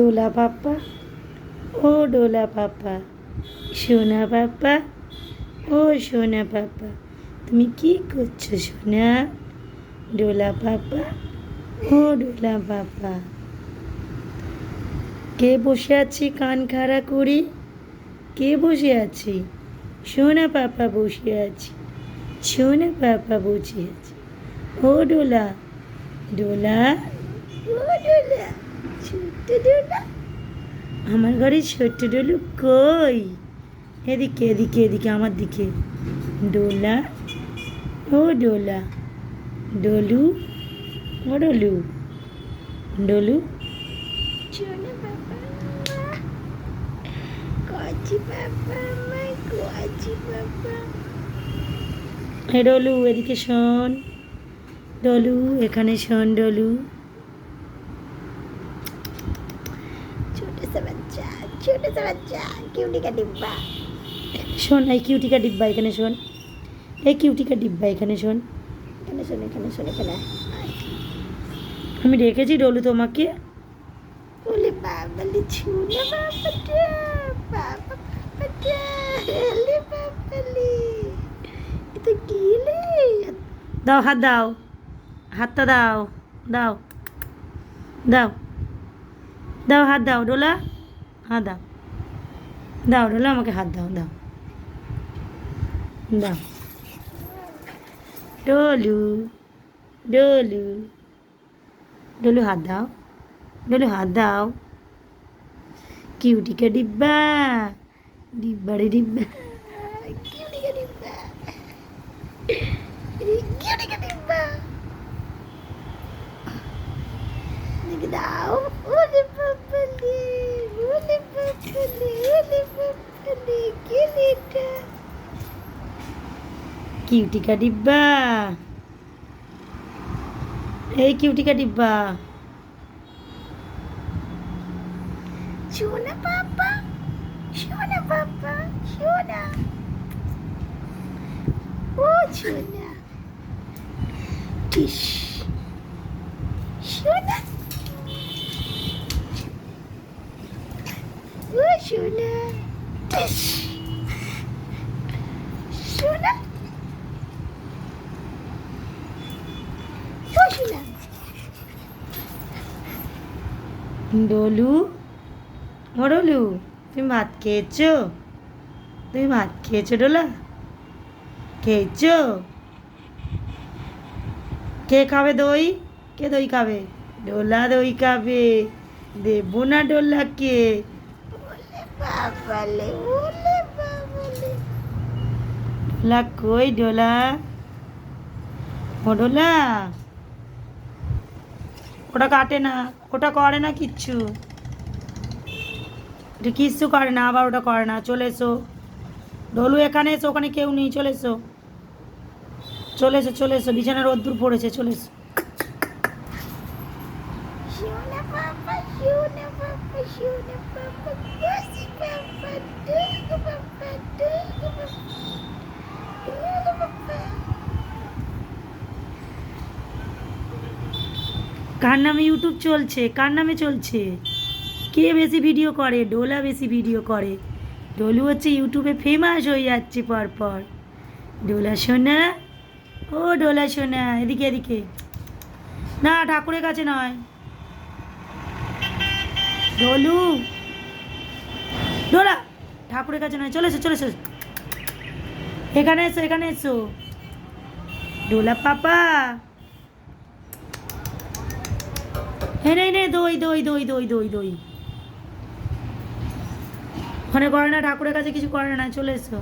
ডোলা পাপা ও ডোলা পাপা সোনা পাপা ও সোনা পাপা তুমি কি করছ সোনা ডোলা পাপা ও ডোলা পাপা কে বসে আছে কান খাড়া করে কে বসে আছে সোনা পাপা বসে আছে সোনা পাপা বসে আছে ও ডোলা ডোলা ও ডোলা ছোট্ট ডোলা আমার ঘরে ছোট্ট ডোলু কই? এদিকে এদিকে এদিকে আমার দিকে। ডোলা ও ডোলা। ডোলু ও ডোলু। ডোলু। ডলু এদিকে শোন। ডলু এখানে শোন ডলু। ছোট বাচ্চা কিউটিকা ডিব্বা। শোন এই কিউটিকা ডিব্বা এখানে শোন। এই কিউটিকা ডিব্বা এখানে শোন। এখানে শোন এখানে শোন এখানে আমি ডেকেছি ডলু তোমাকে। বলে বাবা ছুলে দাও হাত দাও। হাতটা দাও দাও। দাও। দাও হাত দাও ডোলা। হাত দাও। দাও ডোলা আমাকে হাত দাও দাও। দাও। ডলু ডলু ডলু হাত দাও। ডলু হাত দাও। কিউটিকা ডিব্বা ডিব্বা রে ডিব্বা। কিউটি কা ডিব্বা। কিউটি কা ডিব্বা। দেখে দাও। ওলে বাবালি ওলে বাবালি ওলে বাবালি কে লেটা কিউটিকা ডিব্বা এই কিউটিকা ডিব্বা সোনা পাপা সোনা পাপা সোনা ও সোনা টিস সোনা ও সোনা সোনা ডলু ও ডলু তুমি ভাত খেয়েছো? তুমি ভাত খেয়েছো, ডোলা? খেয়েছো? কে খাবে দই? কে দই খাবে? ডোলা দই খাবে। দেবো না ডোলাকে। ওলে বাবালে। ডোলা কই ডোলা ও ডোলা ওটা কাটে না ওটা করে না কিচ্ছু। এটা কিচ্ছু করে না আবার ওটা করে না। চলে এসো। ডলু এখানে এসো ওখানে কেউ নেই। চলে এসো। চলে এসো চলে এসো। বিছানার রোদ্দুর পড়েছে চলে এসো Shuna papa, shuna papa, shuna papa, gosi papa, dugu papa, dugu papa, dugu papa. কার নামে ইউটিউব চলছে? কার নামে চলছে? কে বেশি ভিডিও করে? ডোলা বেশি ভিডিও করে। ডোলু হচ্ছে ইউটিউবে ফেমাস হয়ে যাচ্ছে পরপর। ডোলা সোনা? ও ডোলা সোনা এদিকে এদিকে। না ঠাকুরের কাছে নয়। ডোলু ডোলা ঠাকুরের কাছে নয়, চলে এসো চলে এসো। এখানে এসো এখানে এসো। ডোলা পাপা। হ্যাঁ নেই নে, দই দই দই দই দই দই। ওখানে করে না, ঠাকুরের কাছে কিছু করে না, চলে এসো।